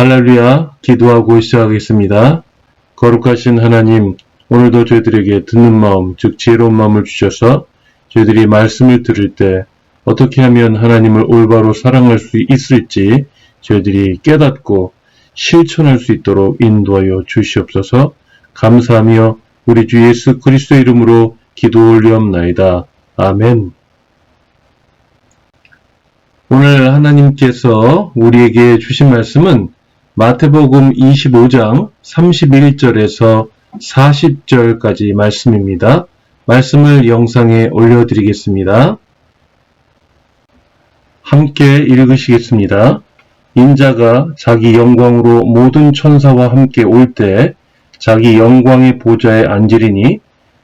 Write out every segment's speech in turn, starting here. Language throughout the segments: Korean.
할렐루야, 기도하고 시작하겠습니다. 거룩하신 하나님, 오늘도 저희들에게 듣는 마음, 즉 지혜로운 마음을 주셔서 저희들이 말씀을 들을 때 어떻게 하면 하나님을 올바로 사랑할 수 있을지 저희들이 깨닫고 실천할 수 있도록 인도하여 주시옵소서 감사하며 우리 주 예수 그리스도 이름으로 기도 올리옵나이다. 아멘. 오늘 하나님께서 우리에게 주신 말씀은 마태복음 25장 31절에서 40절까지 말씀입니다. 말씀을 영상에 올려드리겠습니다. 함께 읽으시겠습니다. 인자가 자기 영광으로 모든 천사와 함께 올 때 자기 영광의 보좌에 앉으리니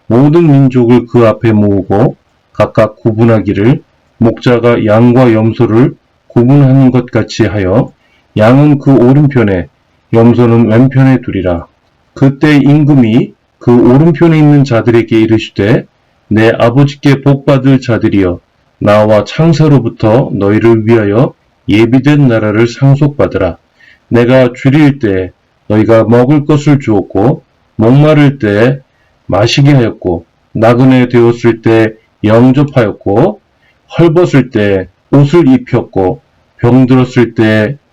모든 민족을 그 앞에 모으고 각각 구분하기를 목자가 양과 염소를 구분하는 것 같이 하여 양은 그 오른편에 염소는 왼편에 두리라. 그때 임금이 그 오른편에 있는 자들에게 이르시되 내 아버지께 복받을 자들이여 나와 창세로부터 너희를 위하여 예비된 나라를 상속받으라. 내가 줄일 때 너희가 먹을 것을 주었고 목마를 때 마시게 하였고 나그네 되었을 때 영접하였고 헐벗을 때 옷을 입혔고 병들었을 때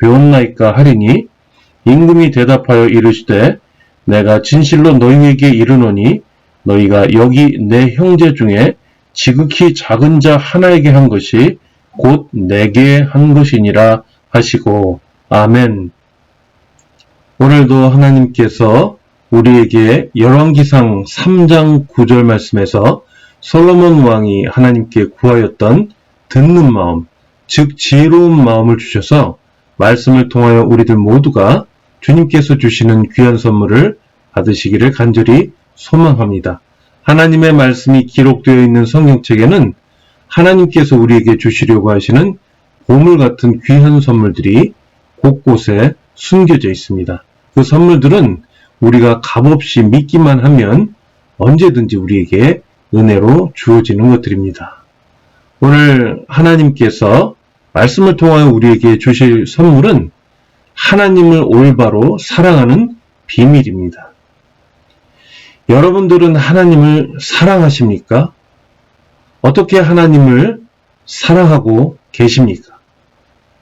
배웠나이까 하리니 임금이 대답하여 이르시되 내가 진실로 너희에게 이르노니 너희가 여기 내 형제 중에 지극히 작은 자 하나에게 한 것이 곧 내게 한 것이니라 하시고 아멘. 오늘도 하나님께서 우리에게 열왕기상 3장 9절 말씀에서 솔로몬 왕이 하나님께 구하였던 듣는 마음, 즉 지혜로운 마음을 주셔서 말씀을 통하여 우리들 모두가 주님께서 주시는 귀한 선물을 받으시기를 간절히 소망합니다. 하나님의 말씀이 기록되어 있는 성경책에는 하나님께서 우리에게 주시려고 하시는 보물 같은 귀한 선물들이 곳곳에 숨겨져 있습니다. 그 선물들은 우리가 값없이 믿기만 하면 언제든지 우리에게 은혜로 주어지는 것들입니다. 오늘 하나님께서 말씀을 통하여 우리에게 주실 선물은 하나님을 올바로 사랑하는 비밀입니다. 여러분들은 하나님을 사랑하십니까? 어떻게 하나님을 사랑하고 계십니까?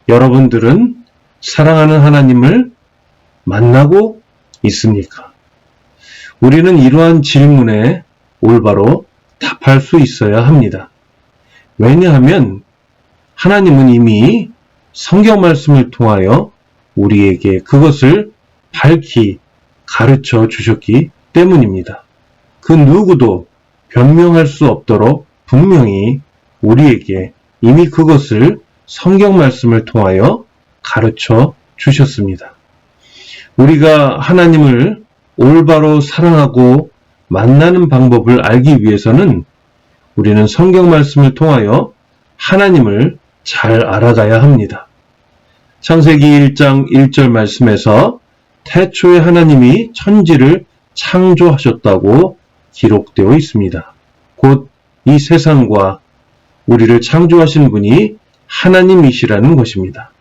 여러분들은 사랑하는 하나님을 만나고 있습니까? 우리는 이러한 질문에 올바로 답할 수 있어야 합니다. 왜냐하면 하나님은 이미 성경 말씀을 통하여 우리에게 그것을 밝히 가르쳐 주셨기 때문입니다. 그 누구도 변명할 수 없도록 분명히 우리에게 이미 그것을 성경 말씀을 통하여 가르쳐 주셨습니다. 우리가 하나님을 올바로 사랑하고 만나는 방법을 알기 위해서는 우리는 성경 말씀을 통하여 하나님을 잘 알아가야 합니다. 창세기 1장 1절 말씀에서 태초에 하나님이 천지를 창조하셨다고 기록되어 있습니다. 곧 이 세상과 우리를 창조하신 분이 하나님이시라는 것입니다.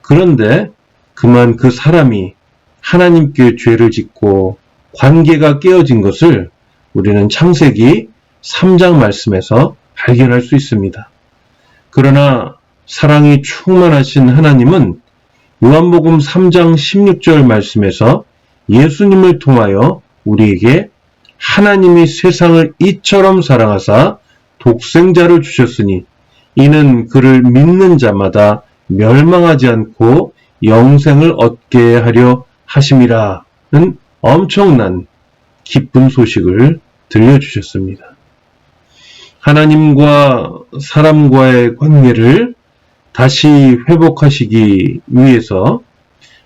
그런데 그만 그 사람이 하나님께 죄를 짓고 관계가 깨어진 것을 우리는 창세기 3장 말씀에서 발견할 수 있습니다. 그러나 사랑이 충만하신 하나님은 요한복음 3장 16절 말씀에서 예수님을 통하여 우리에게 하나님이 세상을 이처럼 사랑하사 독생자를 주셨으니 이는 그를 믿는 자마다 멸망하지 않고 영생을 얻게 하려 하심이라는 엄청난 기쁜 소식을 들려주셨습니다. 하나님과 사람과의 관계를 다시 회복하시기 위해서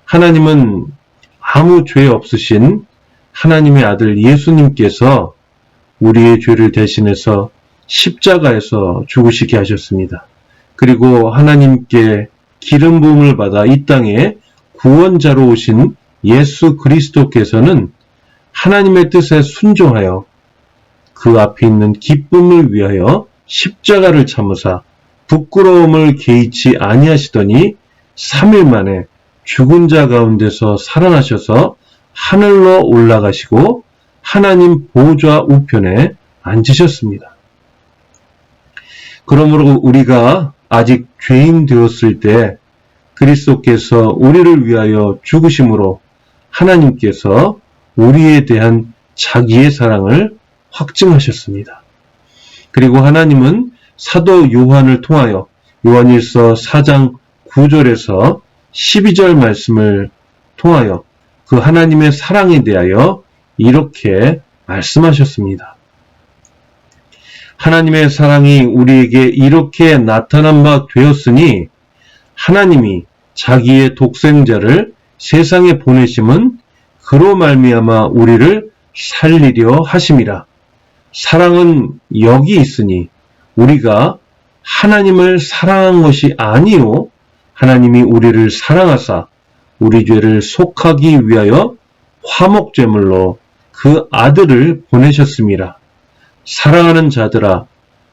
하나님은 아무 죄 없으신 하나님의 아들 예수님께서 우리의 죄를 대신해서 십자가에서 죽으시게 하셨습니다. 그리고 하나님께 기름 부음을 받아 이 땅에 구원자로 오신 예수 그리스도께서는 하나님의 뜻에 순종하여 그 앞에 있는 기쁨을 위하여 십자가를 참으사 부끄러움을 개의치 아니하시더니 3일 만에 죽은 자 가운데서 살아나셔서 하늘로 올라가시고 하나님 보좌 우편에 앉으셨습니다. 그러므로 우리가 아직 죄인 되었을 때 그리스도께서 우리를 위하여 죽으심으로 하나님께서 우리에 대한 자기의 사랑을 확증하셨습니다. 그리고 하나님은 사도 요한을 통하여 요한일서 4장 9절에서 12절 말씀을 통하여 그 하나님의 사랑에 대하여 이렇게 말씀하셨습니다. 하나님의 사랑이 우리에게 이렇게 나타난 바 되었으니 하나님이 자기의 독생자를 세상에 보내심은 그로 말미암아 우리를 살리려 하심이라. 사랑은 여기 있으니 우리가 하나님을 사랑한 것이 아니요 하나님이 우리를 사랑하사 우리 죄를 속하기 위하여 화목제물로 그 아들을 보내셨습니다. 사랑하는 자들아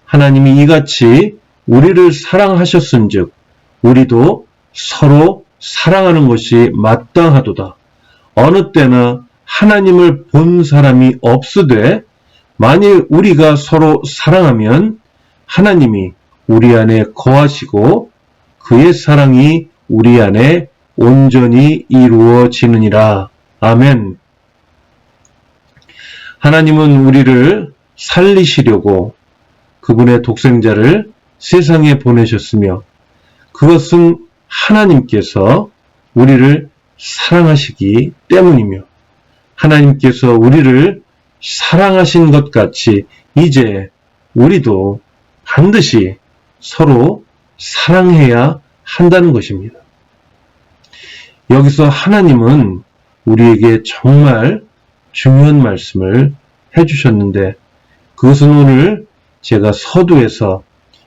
하나님이 이같이 우리를 사랑하셨은즉 우리도 서로 사랑하는 것이 마땅하도다. 어느 때나 하나님을 본 사람이 없으되 만일 우리가 서로 사랑하면 하나님이 우리 안에 거하시고 그의 사랑이 우리 안에 온전히 이루어지느니라. 아멘. 하나님은 우리를 살리시려고 그분의 독생자를 세상에 보내셨으며 그것은 하나님께서 우리를 사랑하시기 때문이며 하나님께서 우리를 사랑하신 것 같이 이제 우리도 반드시 서로 사랑해야 한다는 것입니다. 여기서 하나님은 우리에게 정말 중요한 말씀을 해주셨는데 그것은 오늘 제가 서두에서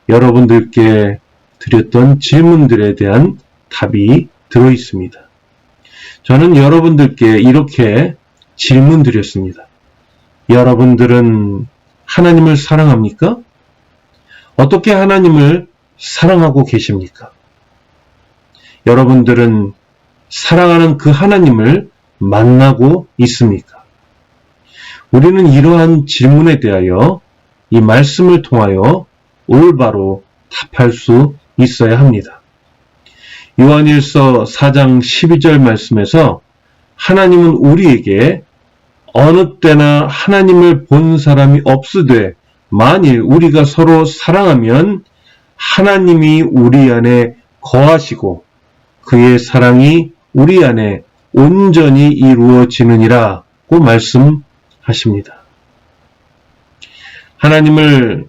여러분들께 드렸던 질문들에 대한 답이 들어 있습니다. 저는 여러분들께 이렇게 질문 드렸습니다. 여러분들은 하나님을 사랑합니까? 어떻게 하나님을 사랑하고 계십니까? 여러분들은 사랑하는 그 하나님을 만나고 있습니까? 우리는 이러한 질문에 대하여 이 말씀을 통하여 올바로 답할 수 있어야 합니다. 요한일서 4장 12절 말씀에서 하나님은 우리에게 어느 때나 하나님을 본 사람이 없으되 만일 우리가 서로 사랑하면 하나님이 우리 안에 거하시고 그의 사랑이 우리 안에 온전히 이루어지느니라고 말씀하십니다. 하나님을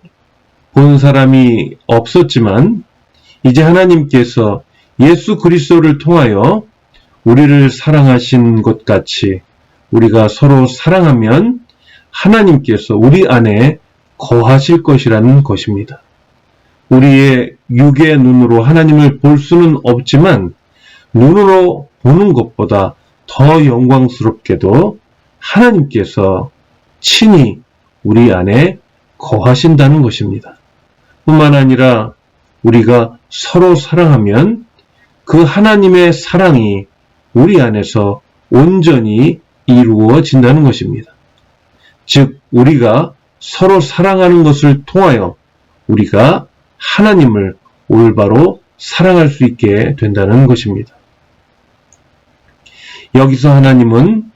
본 사람이 없었지만 이제 하나님께서 예수 그리스도를 통하여 우리를 사랑하신 것 같이 우리가 서로 사랑하면 하나님께서 우리 안에 거하실 것이라는 것입니다. 우리의 육의 눈으로 하나님을 볼 수는 없지만 눈으로 보는 것보다 더 영광스럽게도 하나님께서 친히 우리 안에 거하신다는 것입니다. 뿐만 아니라 우리가 서로 사랑하면 그 하나님의 사랑이 우리 안에서 온전히 이루어진다는 것입니다. 즉, 우리가 서로 사랑하는 것을 통하여 우리가 하나님을 올바로 사랑할 수 있게 된다는 것입니다. 여기서 하나님은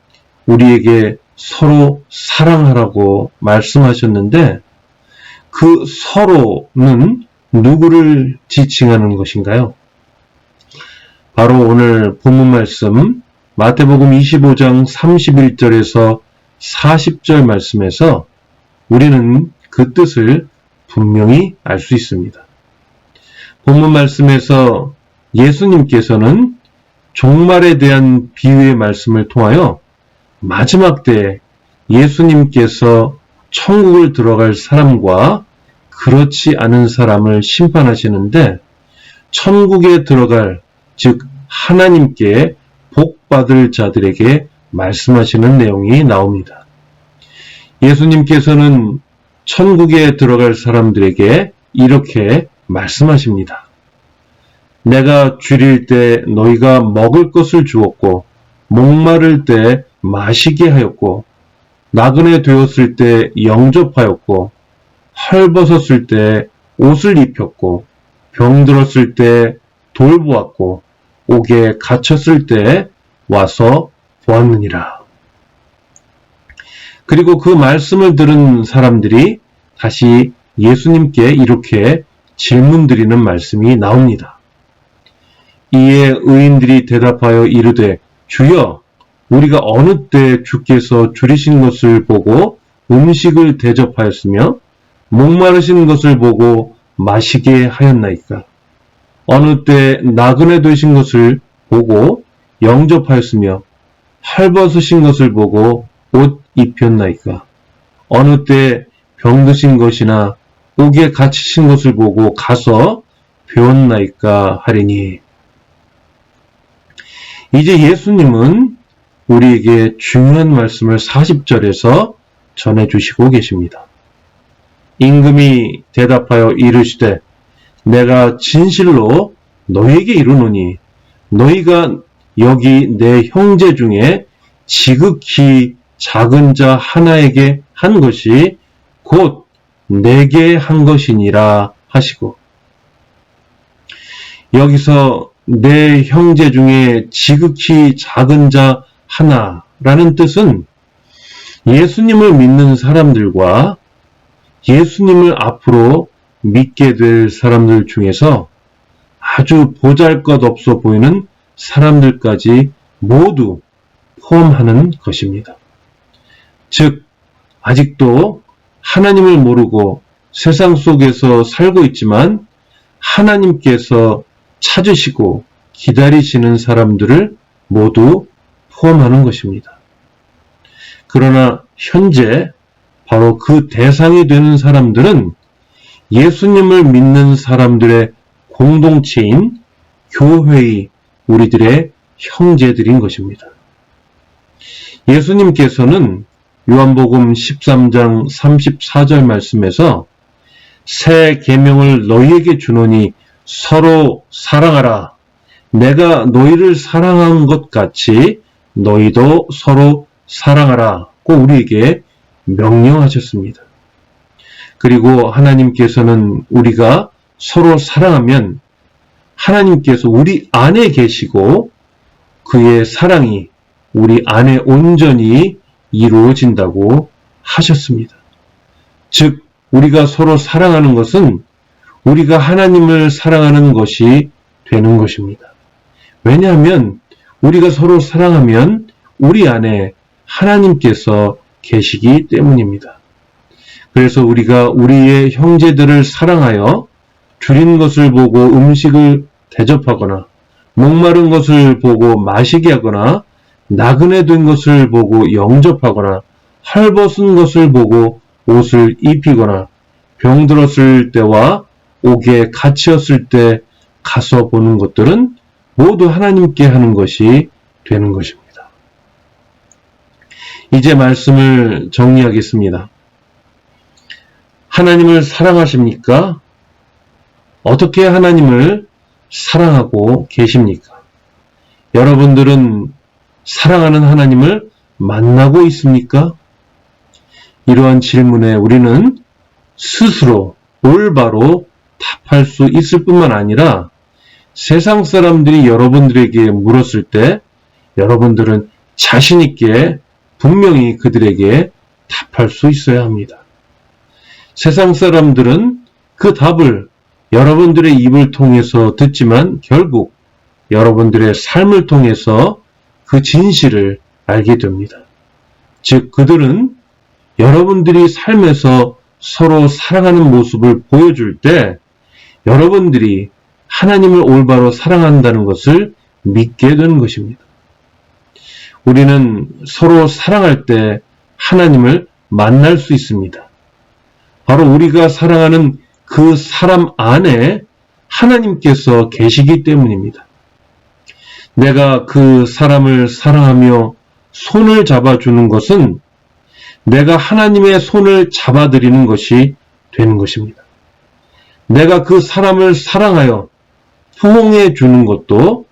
우리에게 서로 사랑하라고 말씀하셨는데 그 서로는 누구를 지칭하는 것인가요? 바로 오늘 본문 말씀 마태복음 25장 31절에서 40절 말씀에서 우리는 그 뜻을 분명히 알 수 있습니다. 본문 말씀에서 예수님께서는 종말에 대한 비유의 말씀을 통하여 마지막 때 예수님께서 천국을 들어갈 사람과 그렇지 않은 사람을 심판하시는데 천국에 들어갈 즉 하나님께 복 받을 자들에게 말씀하시는 내용이 나옵니다. 예수님께서는 천국에 들어갈 사람들에게 이렇게 말씀하십니다. 내가 줄일 때 너희가 먹을 것을 주었고 목마를 때 마시게 하였고 나그네 되었을 때 영접하였고 헐벗었을 때 옷을 입혔고 병들었을 때 돌보았고 옥에 갇혔을 때 와서 보았느니라. 그리고 그 말씀을 들은 사람들이 다시 예수님께 이렇게 질문 드리는 말씀이 나옵니다. 이에 의인들이 대답하여 이르되 주여 우리가 어느 때 주께서 줄이신 것을 보고 음식을 대접하였으며 목마르신 것을 보고 마시게 하였나이까 어느 때 나그네 되신 것을 보고 영접하였으며 헐벗으신 것을 보고 옷 입혔나이까 어느 때 병드신 것이나 옥에 갇히신 것을 보고 가서 배웠나이까 하리니 이제 예수님은 우리에게 중요한 말씀을 40절에서 전해주시고 계십니다. 임금이 대답하여 이르시되 내가 진실로 너에게 이르노니 너희가 여기 내 형제 중에 지극히 작은 자 하나에게 한 것이 곧 내게 한 것이니라 하시고 여기서 내 형제 중에 지극히 작은 자 하나라는 뜻은 예수님을 믿는 사람들과 예수님을 앞으로 믿게 될 사람들 중에서 아주 보잘 것 없어 보이는 사람들까지 모두 포함하는 것입니다. 즉, 아직도 하나님을 모르고 세상 속에서 살고 있지만 하나님께서 찾으시고 기다리시는 사람들을 모두 포함하는 것입니다. 그러나 현재 바로 그 대상이 되는 사람들은 예수님을 믿는 사람들의 공동체인 교회의 우리들의 형제들인 것입니다. 예수님께서는 요한복음 13장 34절 말씀에서 새 계명을 너희에게 주노니 서로 사랑하라. 내가 너희를 사랑한 것 같이 너희도 서로 사랑하라고 우리에게 명령하셨습니다. 그리고 하나님께서는 우리가 서로 사랑하면 하나님께서 우리 안에 계시고 그의 사랑이 우리 안에 온전히 이루어진다고 하셨습니다. 즉, 우리가 서로 사랑하는 것은 우리가 하나님을 사랑하는 것이 되는 것입니다. 왜냐하면 우리가 서로 사랑하면 우리 안에 하나님께서 계시기 때문입니다. 그래서 우리가 우리의 형제들을 사랑하여 줄인 것을 보고 음식을 대접하거나 목마른 것을 보고 마시게 하거나 나그네 된 것을 보고 영접하거나 헐벗은 것을 보고 옷을 입히거나 병들었을 때와 옥에 갇혔을 때 가서 보는 것들은 모두 하나님께 하는 것이 되는 것입니다. 이제 말씀을 정리하겠습니다. 하나님을 사랑하십니까? 어떻게 하나님을 사랑하고 계십니까? 여러분들은 사랑하는 하나님을 만나고 있습니까? 이러한 질문에 우리는 스스로 올바로 답할 수 있을 뿐만 아니라 세상 사람들이 여러분들에게 물었을 때 여러분들은 자신있게 분명히 그들에게 답할 수 있어야 합니다. 세상 사람들은 그 답을 여러분들의 입을 통해서 듣지만 결국 여러분들의 삶을 통해서 그 진실을 알게 됩니다. 즉, 그들은 여러분들이 삶에서 서로 사랑하는 모습을 보여줄 때 여러분들이 하나님을 올바로 사랑한다는 것을 믿게 되는 것입니다. 우리는 서로 사랑할 때 하나님을 만날 수 있습니다. 바로 우리가 사랑하는 그 사람 안에 하나님께서 계시기 때문입니다. 내가 그 사람을 사랑하며 손을 잡아주는 것은 내가 하나님의 손을 잡아드리는 것이 되는 것입니다. 내가 그 사람을 사랑하여 포옹해 주는 것도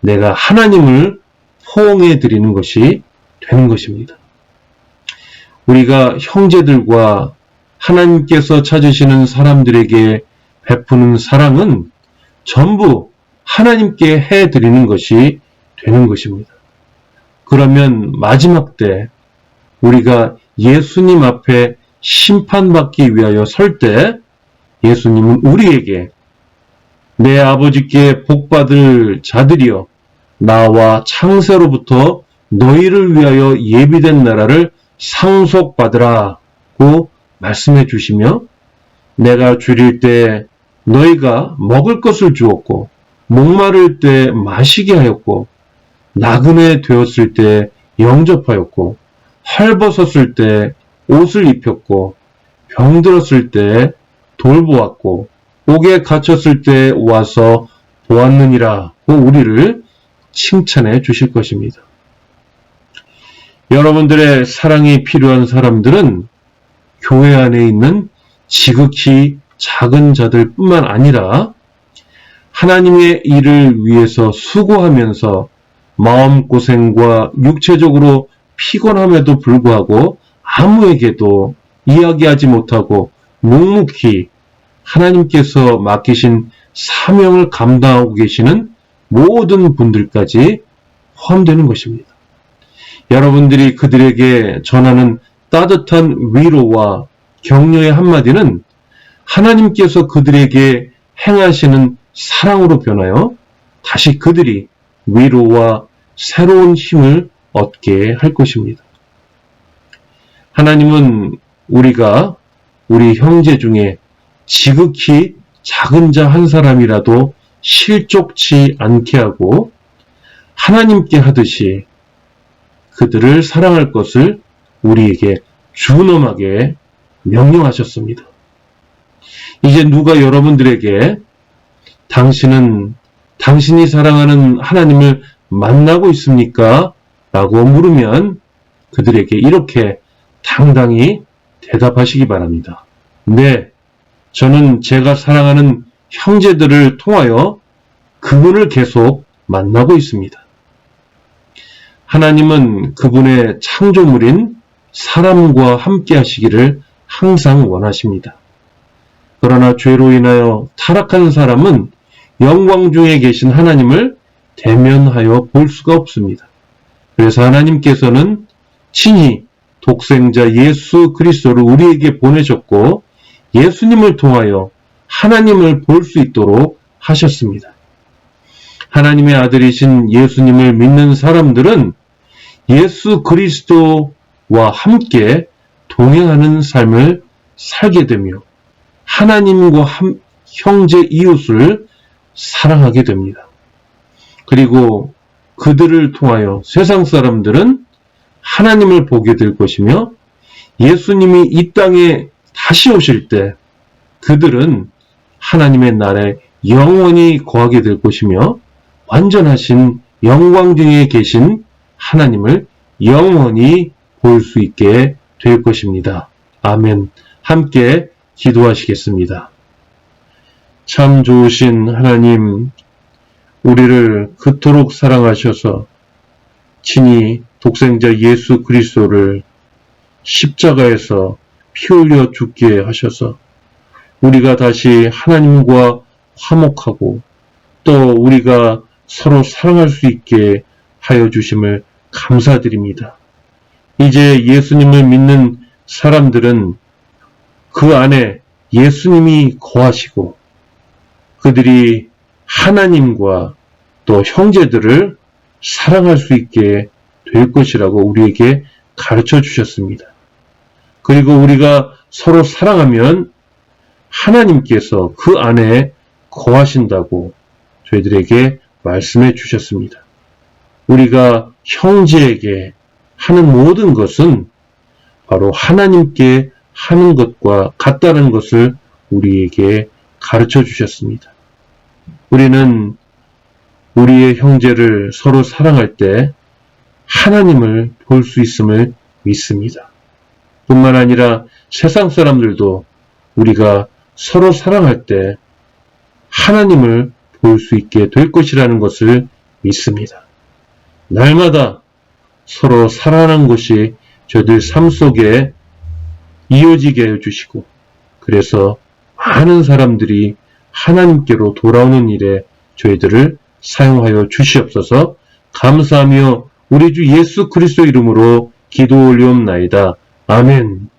내가 하나님을 포옹해 드리는 것이 되는 것입니다. 우리가 형제들과 하나님께서 찾으시는 사람들에게 베푸는 사랑은 전부 하나님께 해 드리는 것이 되는 것입니다. 그러면 마지막 때 우리가 예수님 앞에 심판받기 위하여 설 때 예수님은 우리에게 내 아버지께 복받을 자들이여 나와 창세로부터 너희를 위하여 예비된 나라를 상속받으라고 말씀해 주시며 내가 줄일 때 너희가 먹을 것을 주었고 목마를 때 마시게 하였고 나그네 되었을 때 영접하였고 헐벗었을 때 옷을 입혔고 병들었을 때 돌보았고 옥에 갇혔을 때 와서 보았느니라 고 우리를 칭찬해 주실 것입니다. 여러분들의 사랑이 필요한 사람들은 교회 안에 있는 지극히 작은 자들 뿐만 아니라 하나님의 일을 위해서 수고하면서 마음고생과 육체적으로 피곤함에도 불구하고 아무에게도 이야기하지 못하고 묵묵히 하나님께서 맡기신 사명을 감당하고 계시는 모든 분들까지 포함되는 것입니다. 여러분들이 그들에게 전하는 따뜻한 위로와 격려의 한마디는 하나님께서 그들에게 행하시는 사랑으로 변하여 다시 그들이 위로와 새로운 힘을 얻게 할 것입니다. 하나님은 우리가 우리 형제 중에 지극히 작은 자 한 사람이라도 실족치 않게 하고 하나님께 하듯이 그들을 사랑할 것을 우리에게 준엄하게 명령하셨습니다. 이제 누가 여러분들에게 당신은 당신이 사랑하는 하나님을 만나고 있습니까? 라고 물으면 그들에게 이렇게 당당히 대답하시기 바랍니다. 네, 저는 제가 사랑하는 형제들을 통하여 그분을 계속 만나고 있습니다. 하나님은 그분의 창조물인 사람과 함께 하시기를 항상 원하십니다. 그러나 죄로 인하여 타락한 사람은 영광 중에 계신 하나님을 대면하여 볼 수가 없습니다. 그래서 하나님께서는 친히 독생자 예수 그리스도를 우리에게 보내셨고 예수님을 통하여 하나님을 볼 수 있도록 하셨습니다. 하나님의 아들이신 예수님을 믿는 사람들은 예수 그리스도와 함께 동행하는 삶을 살게 되며 하나님과 형제 이웃을 사랑하게 됩니다. 그리고 그들을 통하여 세상 사람들은 하나님을 보게 될 것이며 예수님이 이 땅에 다시 오실 때 그들은 하나님의 날에 영원히 거하게 될 것이며 완전하신 영광 중에 계신 하나님을 영원히 볼 수 있게 될 것입니다. 아멘. 함께 기도하시겠습니다. 참 좋으신 하나님, 우리를 그토록 사랑하셔서 친히 독생자 예수 그리스도를 십자가에서 피 흘려 죽게 하셔서 우리가 다시 하나님과 화목하고 또 우리가 서로 사랑할 수 있게 하여 주심을 감사드립니다. 이제 예수님을 믿는 사람들은 그 안에 예수님이 거하시고 그들이 하나님과 또 형제들을 사랑할 수 있게 될 것이라고 우리에게 가르쳐 주셨습니다. 그리고 우리가 서로 사랑하면 하나님께서 그 안에 거하신다고 저희들에게 말씀해 주셨습니다. 우리가 형제에게 하는 모든 것은 바로 하나님께 하는 것과 같다는 것을 우리에게 가르쳐 주셨습니다. 우리는 우리의 형제를 서로 사랑할 때 하나님을 볼 수 있음을 믿습니다. 뿐만 아니라 세상 사람들도 우리가 서로 사랑할 때 하나님을 볼 수 있게 될 것이라는 것을 믿습니다. 날마다 서로 사랑하는 것이 저희들 삶 속에 이어지게 해주시고 그래서 많은 사람들이 하나님께로 돌아오는 일에 저희들을 사용하여 주시옵소서 감사하며 우리 주 예수 그리스도 이름으로 기도 올리옵나이다. 아멘.